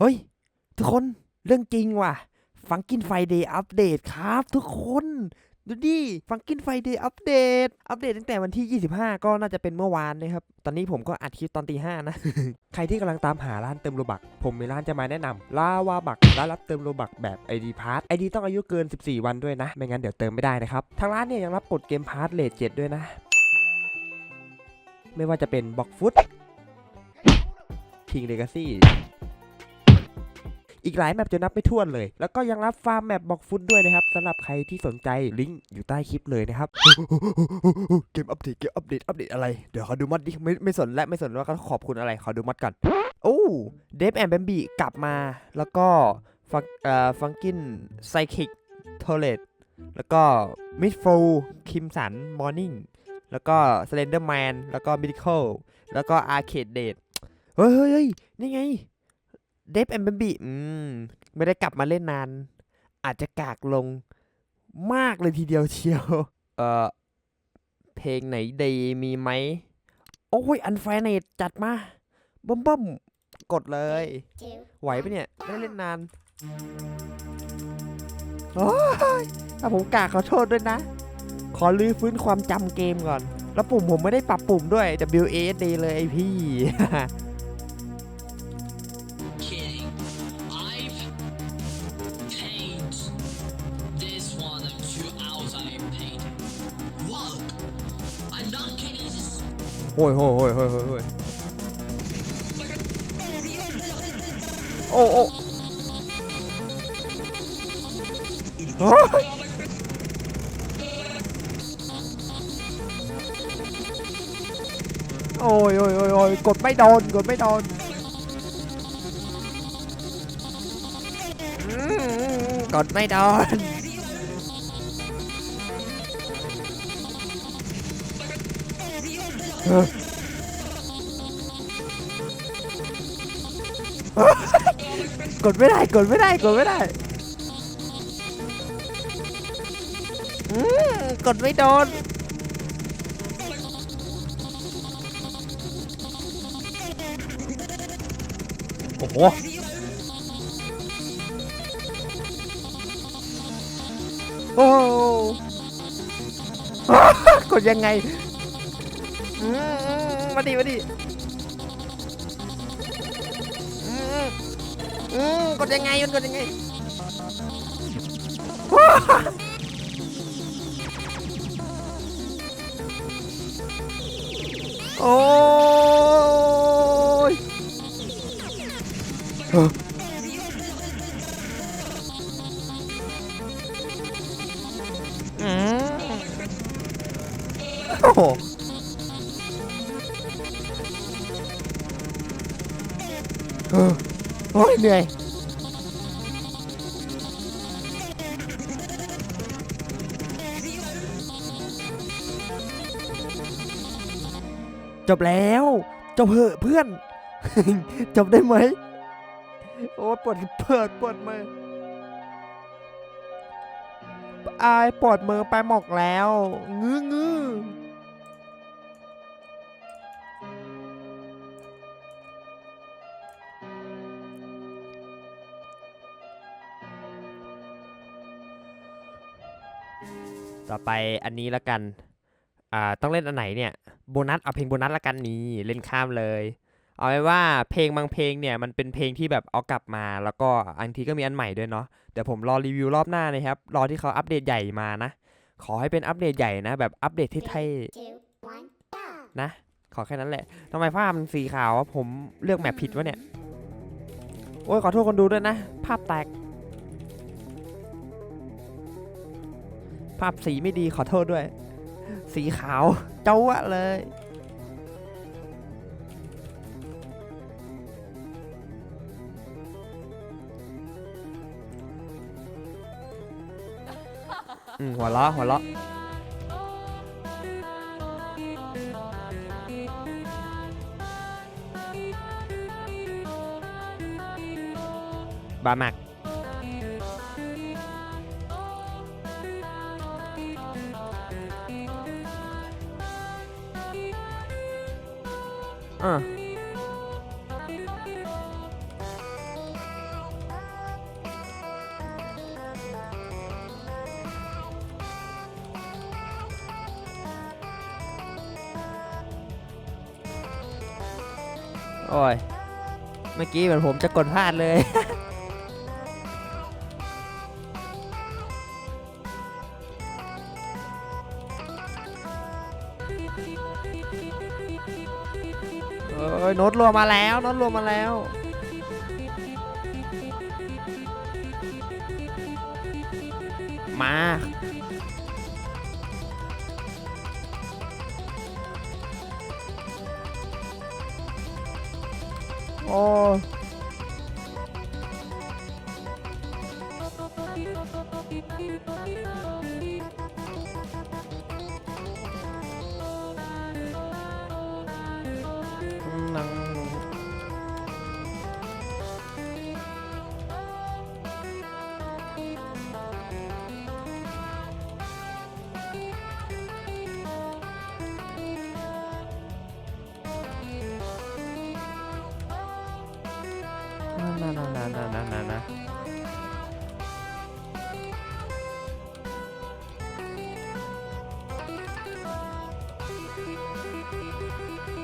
เฮ้ย ทุกคนเรื่องจริงว่ะฟังกินไฟเดย์อัปเดตครับ ทุกคน ดูดิฟังกินไฟเดย์อัปเดต อัปเดตตั้งแต่วันที่ 25 ก็น่าจะเป็นเมื่อวานนะครับ ตอนนี้ผมก็อัดคลิปตอนตีห้านะ ใครที่กำลังตามหาร้านเติมโลบัก ผมมีร้านจะมาแนะนำลาวาบักร้านรับเติมโลบักแบบ ID p a s s ID ต้องอายุเกิน 14 วันด้วยนะ ไม่งั้นเดี๋ยวเติมไม่ได้นะครับ ทางร้านเนี่ยยังรับกดเกมพาร์ทเลทเจ็ดด้วยนะ ไม่ว่าจะเป็นบ็อกฟุตคิงเลกาซี่ อีกหลายแมปจะนับไม่ถ้วนเลย แล้วก็ยังรับฟาร์มแมปบอกฟุตด้วยนะครับสำหรับใครที่สนใจลิงก์อยู่ใต้คลิปเลยนะครับเกมอัปเดตเกมอัปเดตอัปเดตอะไรเดี๋ยวขอดูมัดดิไม่ไม่สนและไม่สนว่าเขาขอบคุณอะไรขอดูมัดก่อนโอ้เดฟแอนด์แบมบี้กลับมาแล้วก็ฟังเอ่อฟังกินไซคิกโทเลตแล้วก็มิดฟูคิมสันมอร์นิ่งแล้วก็สเลนเดอร์แมนแล้วก็มิดิคอลแล้วก็อาร์เคดเดทเฮ้ยเฮ้ยนี่ไง เดฟแอมเบบีอืม ไม่ได้กลับมาเล่นนาน อาจจะกากลงมากเลยทีเดียวเชียว เอ่อเพลงไหนดีมีไหม โอ้ย อันแฟนเนตจัดมาบ้มบ้มกดเลย ไหวปะเนี่ย ไม่ได้เล่นนาน โอ้ยถ้าผมกากขอโทษด้วยนะ ขอลื้อฟื้นความจำเกมก่อน แล้วปุ่มผมไม่ได้ปรับปุ่มด้วย W A S D เลยไอพี่ โอ้ยโอ้ยโอ้ยโอ้ยโอ้ยโอ้ยโอ้โกดไม่โดนกดไม่โดนอืมกดไม่โดนกดไม่ได้กดไม่ได้กดไม่ได้อืมกดไม่โดนโอ้โหโอ้โหกดยังไง อืมมาดิมาดิอืมอืมกดยังไงมันกดยังไงโอ้ย เหนื่อยจบแล้ว จบเหอะเพื่อน จบได้ไหม โอ้ปวดเปิดปวดมืออายปวดมือไปหมกแล้ว งื้องื้อ ต่อไปอันนี้ละกันอ่าต้องเล่นอันไหนเนี่ยโบนัสเอาเพลงโบนัสละกันนี้เล่นข้ามเลย เอาไว้ว่าเพลงบางเพลงเนี่ยมันเป็นเพลงที่แบบเอากลับมา แล้วก็อันทีก็มีอันใหม่ด้วยเนาะเดี๋ยวผมรอรีวิวรอบหน้านะครับรอที่เขาอัปเดตใหญ่มานะ ขอให้เป็นอัปเดตใหญ่นะ แบบอัปเดตที่ไทยนะ ขอแค่นั้นแหละทำไมภาพมันสีขาววะผมเลือกแมปผิดวะเนี่ยโอ้ยขอโทษคนดูด้วยนะ ภาพแตก ภาพสีไม่ดีขอโทษด้วย สีขาว เจ้าวะเลยอืมหัวเราะหัวเราะบามัก อะโอ้ย เมื่อกี้เหมือนผมจะกดพลาดเลย น้ตรวมมาแล้วน้ตรวมมาแล้ว มา โอ้ นะนะนะนะนะนะนะ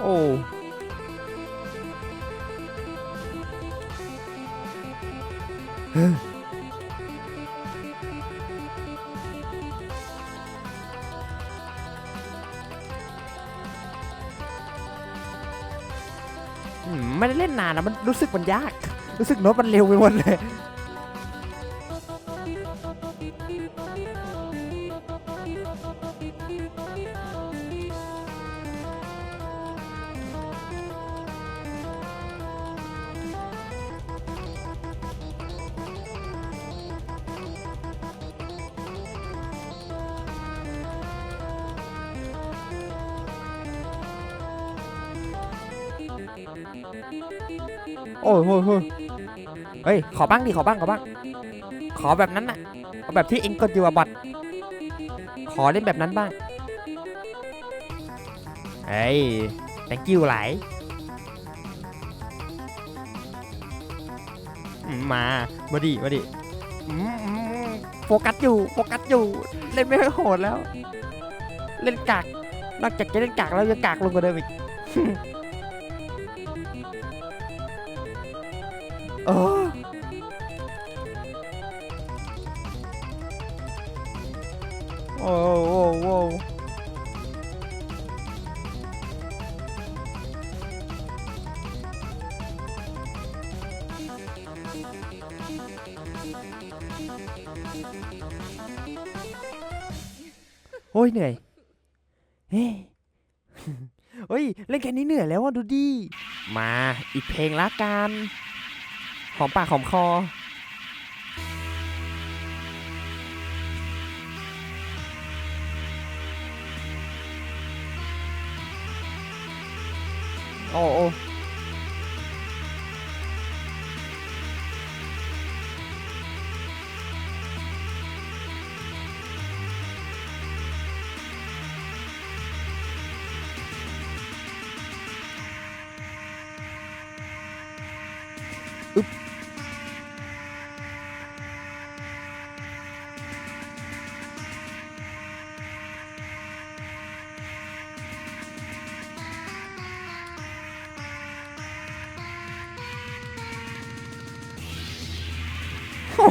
โอ้อืมไม่ได้เล่นนานนะมันรู้สึกมันยาก รู้สึกโน้ตมันเร็วไปหมดเลย โอ้ยโอ้ยโอ้ยเฮ้ย ขอบ้างดิ ขอบ้าง ขอบ้าง ขอแบบนั้นน่ะเอาแบบที่เองกดอยู่อะบอทขอเล่นแบบนั้นบ้าง เฮ้ย thank you หลายมา มาดิ มาดิโฟกัสอยู่ โฟกัสอยู่ เล่นไม่ค่อยโหดแล้ว เล่นกาก นอกจากจะเล่นกากแล้วยังกากลงกว่าเดิมอีก ออโอ้โอ้โอ้โอ้ยเหนื่อย เฮ้ยเฮ้ย เล่นแค่นี้เหนื่อยแล้วอะดูดิ มาอีกเพลงละกัน หอมปากหอมคอ โอ้โอ้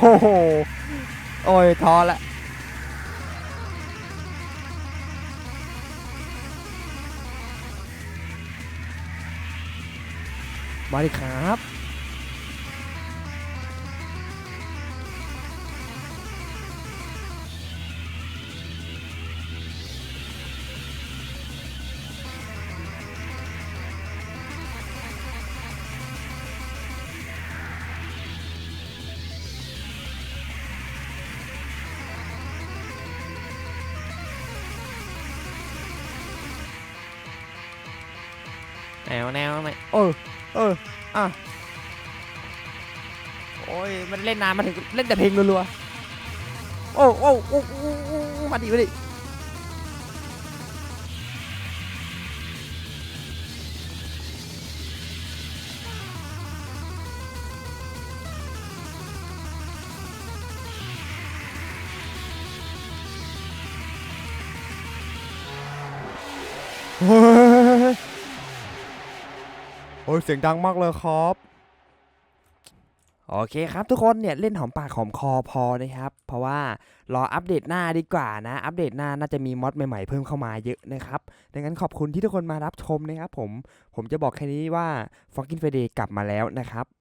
โอ้โห โอ้ยท้อละมาดิครับ แนวแนวไหนเออเอออะโอ้ยมันเล่นนานมาถึงเล่นแต่เพลงรัวๆโอ้โอ้โอ้โอ้โอ้มาดิมาดิ อ้ยเสียงดังมากเลยครับ โอเคครับทุกคนเนี่ยเล่นหอมปากหอมคอพอนะครับ เพราะว่ารออัปเดตหน้าดีกว่านะ อัปเดตหน้าน่าจะมีมอดใหม่ๆเพิ่มเข้ามาเยอะนะครับดังนั้นขอบคุณที่ทุกคนมารับชมนะครับผม ผมจะบอกแค่นี้ว่า f o r k i n Friday กลับมาแล้วนะครับ